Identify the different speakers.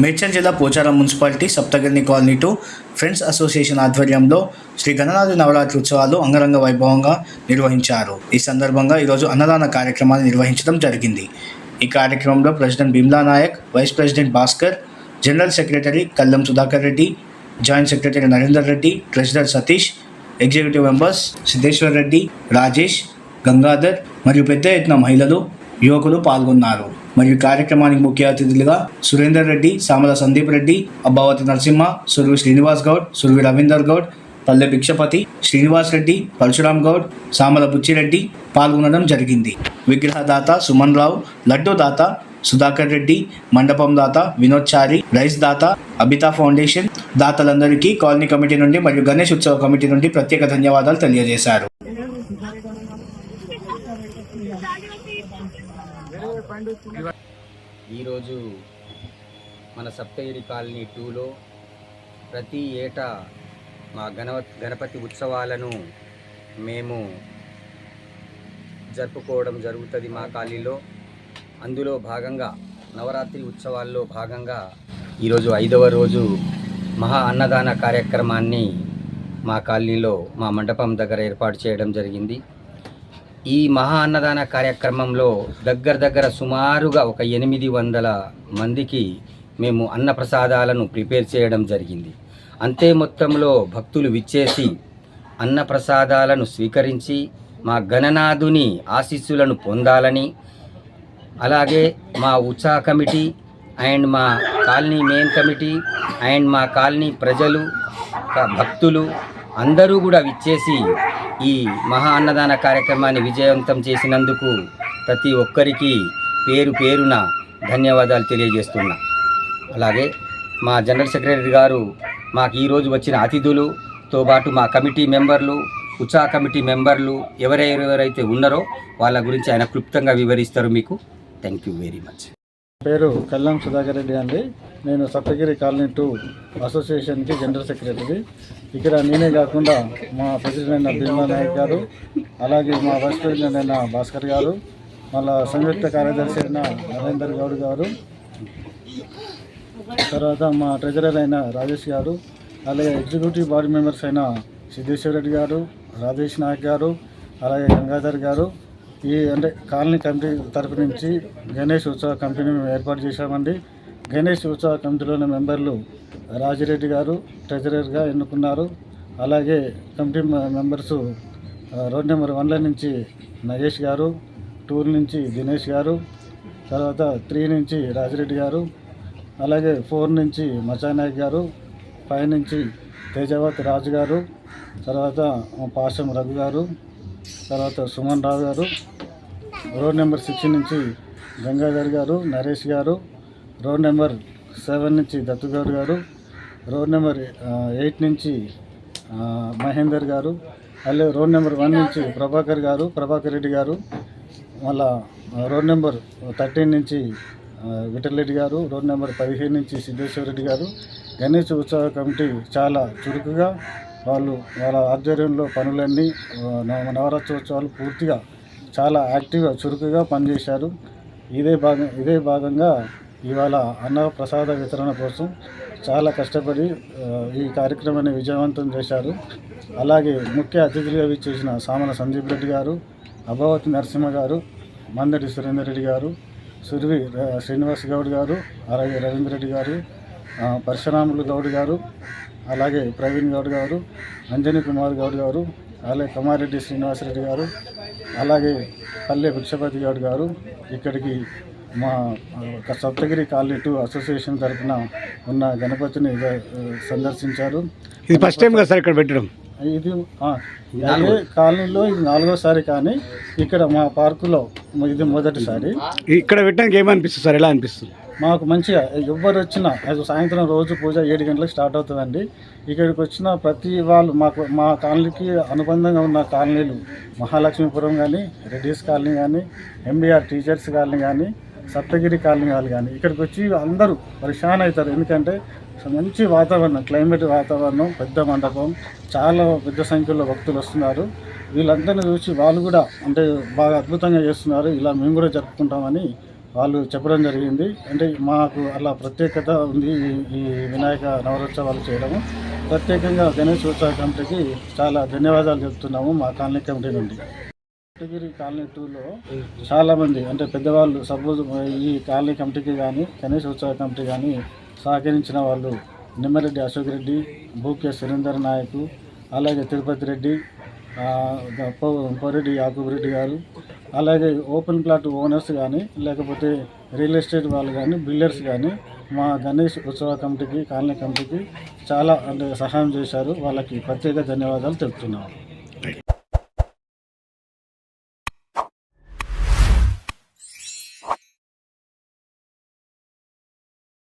Speaker 1: మేడ్చల్ జిల్లా పోచారం మున్సిపాలిటీ సప్తగిరిని colony two friends association ఆధ్వర్యంలో శ్రీ గణనాథు నవరాత్రి ఉత్సవాలు అంగరంగ వైభవంగా నిర్వహించారు. ఈ సందర్భంగా ఈరోజు అన్నదాన కార్యక్రమాన్ని నిర్వహించడం జరిగింది. ఈ కార్యక్రమంలో president Bimla Naik vice president Bhaskar general secretary Kallam Sudhakar Reddy joint secretary Narender Reddy treasurer Satish executive members Siddheshwar Reddy Rajesh Gangadhar మరియు పెద్ద ఎత్తున మహిళలు యువకులు పాల్గొన్నారు. మరియు కార్యక్రమానికి ముఖ్య అతిథులుగా సురేందర్ రెడ్డి సామల సందీప్ రెడ్డి అబ్బావతి నరసింహ సురవి శ్రీనివాస్ గౌడ్ సురవి రవీందర్ గౌడ్ పల్లె భిక్షపతి శ్రీనివాస్ రెడ్డి పరశురామ్ గౌడ్ సామల బుచ్చిరెడ్డి పాల్గొనడం జరిగింది. విగ్రహదాత సుమన్ రావు లడ్డు దాత సుధాకర్ రెడ్డి మండపం దాత వినోద్ చారి రైస్ దాత అబితా ఫౌండేషన్ దాతలందరికీ కాలనీ కమిటీ నుండి మరియు గణేష్ ఉత్సవ కమిటీ నుండి ప్రత్యేక ధన్యవాదాలు తెలియజేశారు.
Speaker 2: ఈరోజు మన సప్తగిరి కాలనీ టూలో ప్రతి ఏటా మా గణవ గణపతి ఉత్సవాలను మేము జరుపుకోవడం జరుగుతుంది మా కాలనీలో. అందులో భాగంగా నవరాత్రి ఉత్సవాల్లో భాగంగా ఈరోజు ఐదవ రోజు మహా అన్నదాన కార్యక్రమాన్ని మా కాలనీలో మా మండపం దగ్గర ఏర్పాటు చేయడం జరిగింది. ఈ మహా అన్నదాన కార్యక్రమంలో దగ్గర దగ్గర సుమారుగా ఒక ఎనిమిది వందల మందికి మేము అన్న ప్రసాదాలను ప్రిపేర్ చేయడం జరిగింది. అంతే మొత్తంలో భక్తులు విచ్చేసి అన్న ప్రసాదాలను స్వీకరించి మా గణనాథుని ఆశీస్సులను పొందాలని అలాగే మా ఉత్సాహ కమిటీ అండ్ మా కాలనీ మెయిన్ కమిటీ అండ్ మా కాలనీ ప్రజలు భక్తులు అందరూ కూడా విచ్చేసి ఈ మహా అన్నదాన కార్యక్రమాన్ని విజయవంతం చేసినందుకు ప్రతి ఒక్కరికి పేరు పేరున ధన్యవాదాలు తెలియజేస్తున్నా. అలాగే మా జనరల్ సెక్రటరీ గారు మాకు ఈరోజు వచ్చిన అతిథులుతో పాటు మా కమిటీ మెంబర్లు ఉత్సాహ కమిటీ మెంబర్లు ఎవరెవరైతే ఉన్నారో వాళ్ళ గురించి ఆయన క్లుప్తంగా వివరిస్తారు మీకు. Thank you very much.
Speaker 3: పేరు కల్లం సుధాకర్ రెడ్డి అండి. నేను సప్తగిరి కాలనీ టూ అసోసియేషన్కి జనరల్ సెక్రటరీ ఇక్కడ నేనే కాకుండా మా ప్రెసిడెంట్ అయిన భీమా నాయక్ గారు అలాగే మా వైస్ ప్రెసిడెంట్ అయిన భాస్కర్ గారు మళ్ళా సంయుక్త కార్యదర్శి అయిన నరేందర్ గౌడ్ గారు తర్వాత మా ట్రెజరర్ అయిన రాజేష్ గారు అలాగే ఎగ్జిక్యూటివ్ బాడీ మెంబర్స్ అయిన సిద్ధేశ్వర రెడ్డి గారు రాజేష్ నాయక్ గారు అలాగే గంగాధర్ గారు ఈ అంటే కాలనీ కమిటీ తరపు నుంచి గణేష్ ఉత్సవ కమిటీని మేము ఏర్పాటు చేశామండి. గణేష్ ఉత్సవ కమిటీలోని మెంబర్లు రాజిరెడ్డి గారు ట్రెజరర్గా ఎన్నుకున్నారు. అలాగే కమిటీ మెంబర్స్ రోడ్ నెంబర్ వన్ల నుంచి నగేష్ గారు టూ నుంచి దినేష్ గారు తర్వాత త్రీ నుంచి రాజిరెడ్డి గారు అలాగే ఫోర్ నుంచి మచానాయక్ గారు ఫైవ్ నుంచి తేజావత్ రాజు గారు తర్వాత పాశం రఘు గారు తర్వాత సుమన్ రావు గారు రోడ్ నెంబర్ సిక్స్ నుంచి గంగాధర్ గారు నరేష్ గారు రోడ్ నెంబర్ సెవెన్ నుంచి దత్తుగౌడ్ గారు రోడ్ నెంబర్ ఎయిట్ నుంచి మహేందర్ గారు అలాగే రోడ్ నెంబర్ వన్ నుంచి ప్రభాకర్ గారు ప్రభాకర్ రెడ్డి గారు మళ్ళా రోడ్ నెంబర్ థర్టీన్ నుంచి విఠలరెడ్డి గారు రోడ్ నెంబర్ పదిహేను నుంచి సిద్ధేశ్వర రెడ్డి గారు. గణేష్ ఉత్సవ కమిటీ చాలా చురుకుగా వాళ్ళు వాళ్ళ ఆధ్వర్యంలో పనులన్నీ నవరాత్రోత్సవాలు పూర్తిగా చాలా యాక్టివ్గా చురుకుగా పనిచేశారు. ఇదే భాగం ఇదే భాగంగా ఇవాళ అన్న ప్రసాద వితరణ కోసం చాలా కష్టపడి ఈ కార్యక్రమాన్ని విజయవంతం చేశారు. అలాగే ముఖ్య అతిథులుగా విచ్చేసిన సామల సందీప్ రెడ్డి గారు అభావతి నరసింహ గారు మందడి సురేందర్ రెడ్డి గారు సుర్వి శ్రీనివాస్ గౌడ్ గారు అలాగే రవీంద్ర రెడ్డి గారు పరశురాములు గౌడ్ గారు అలాగే ప్రవీణ్ గౌడ్ గారు అంజనీ కుమార్ గౌడ్ గారు అలాగే కమారెడ్డి శ్రీనివాసరెడ్డి గారు అలాగే పల్లె భిక్షపతి గౌడ్ గారు ఇక్కడికి మా ఆ, సప్తగిరి కాలనీ టూ అసోసియేషన్ తరఫున ఉన్న గణపతిని ఇద- సందర్శించారు.
Speaker 4: ఇది ఫస్ట్ టైం కదా సార్ ఇక్కడ పెట్టడం?
Speaker 3: ఇది ఆ, అదే కాలనీలో ఇది నాలుగోసారి కానీ ఇక్కడ మా పార్కులో ఇది మొదటిసారి.
Speaker 4: ఇక్కడ పెట్టడానికి ఏమనిపిస్తుంది సార్? ఎలా అనిపిస్తుంది?
Speaker 3: మాకు మంచిగా ఎవ్వరు వచ్చినా అది సాయంత్రం రోజు పూజ ఏడు గంటలకు స్టార్ట్ అవుతుందండి. ఇక్కడికి వచ్చిన ప్రతి వాళ్ళు మాకు మా కాలనీకి అనుబంధంగా ఉన్న కాలనీలు మహాలక్ష్మీపురం కానీ రెడ్డిస్ కాలనీ కానీ ఎంబీఆర్ టీచర్స్ కాలనీ కానీ సప్తగిరి కాలనీ వాళ్ళు కానీ ఇక్కడికి వచ్చి అందరూ పరిశాన్ అవుతారు. ఎందుకంటే మంచి వాతావరణం క్లైమేట్ వాతావరణం పెద్ద మండపం చాలా పెద్ద సంఖ్యలో భక్తులు వస్తున్నారు. వీళ్ళందరినీ చూసి వాళ్ళు కూడా అంటే బాగా అద్భుతంగా చేస్తున్నారు. ఇలా మేము కూడా జరుపుకుంటామని వాళ్ళు చెప్పడం జరిగింది. అంటే మాకు అలా ప్రత్యేకత ఉంది ఈ- ఈ వినాయక నవరోత్సవాలు చేయడము. ప్రత్యేకంగా గణేష్ ఉత్సవ కమిటీకి చాలా ధన్యవాదాలు చెప్తున్నాము మా కాలనీ కమిటీ నుండి. కోటగిరి కాలనీ టూలో చాలామంది అంటే పెద్దవాళ్ళు సపోజ్ ఈ కాలనీ కమిటీకి కానీ గణేష్ ఉత్సవ కమిటీ కానీ సహకరించిన వాళ్ళు నిమ్మరెడ్డి అశోక్ రెడ్డి బూకే సురేందర్ నాయకు అలాగే తిరుపతి రెడ్డి పొరెడ్డి పోరెడ్డి యాకూబ్ రెడ్డి గారు అలాగే ఓపెన్ ప్లాట్ ఓనర్స్ కానీ లేకపోతే రియల్ ఎస్టేట్ వాళ్ళు కానీ బిల్డర్స్ కానీ మా గణేష్ ఉత్సవ కమిటీకి కాలనీ కమిటీకి చాలా అంటే సహాయం చేశారు. వాళ్ళకి ప్రత్యేక ధన్యవాదాలు తెలుపుతున్నాము